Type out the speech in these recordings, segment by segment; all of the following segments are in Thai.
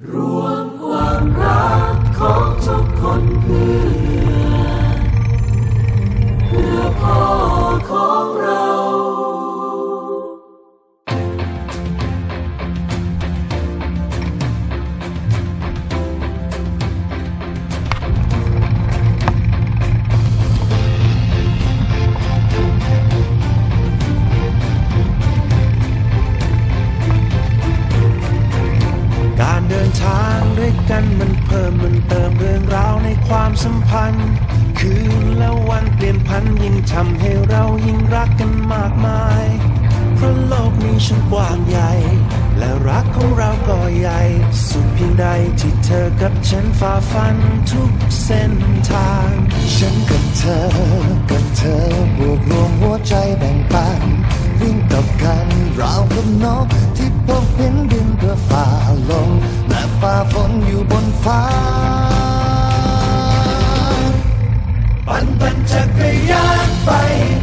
ร เพิ่มมันเติมเรื่องราวในความสัมพันธ์ คืนและวันเปลี่ยนพันยิ่งทำให้เรายิ่งรักกันมากมาย เพราะโลกนี้ช่างกว้างใหญ่ และรักของเราก็ใหญ่ สุดเพียงใดที่เธอกับฉันฝ่าฟันทุกเส้นทาง ฉันกับเธอกับเธอบวกรวมหัวใจแบ่งปัน วิ่งกับกันราวกับนกที่พบเห็นดินเพื่อฝ่าลมและฝ่าฝนอยู่บนฟ้า ปั่นปั่นจักรยานไป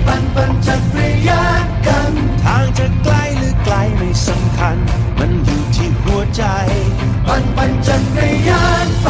ปั่นปั่นจักรยานกัน ทางจะไกลหรือไกลไม่สำคัญ มันอยู่ที่หัวใจ ปั่นปั่นจักรยานไป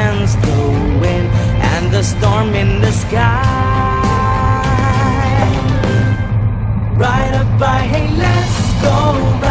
the storm in the sky. Ride up by, hey, let's go.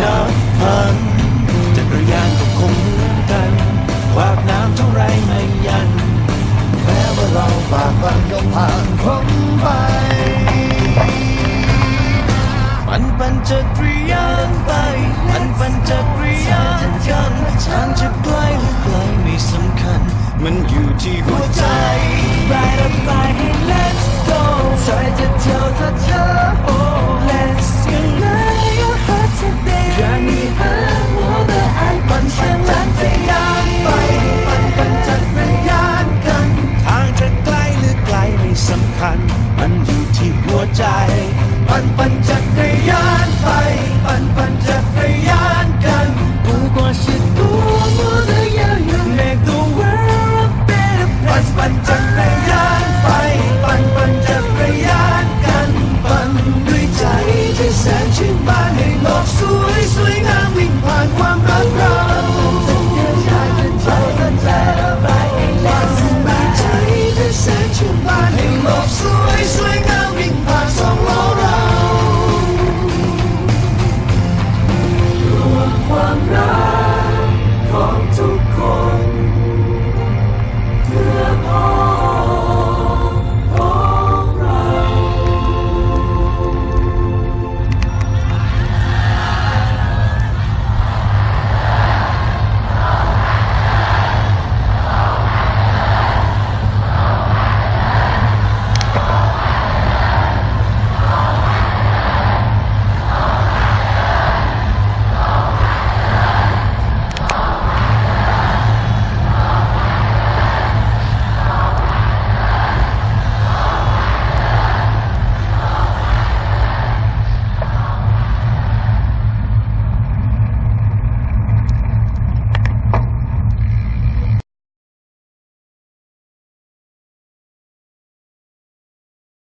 นับพันจักรยานก็คงเหมือนกันขวากน้ำเท่าไรไม่ยันแม้ว่าเราบากบันก็ผ่านพ้นไปปั่นปั่นจักรยานไปปั่นปั่นจักรยานกันทางจะไกลหรือไกลไม่สำคัญ มันอยู่ที่หัว จะ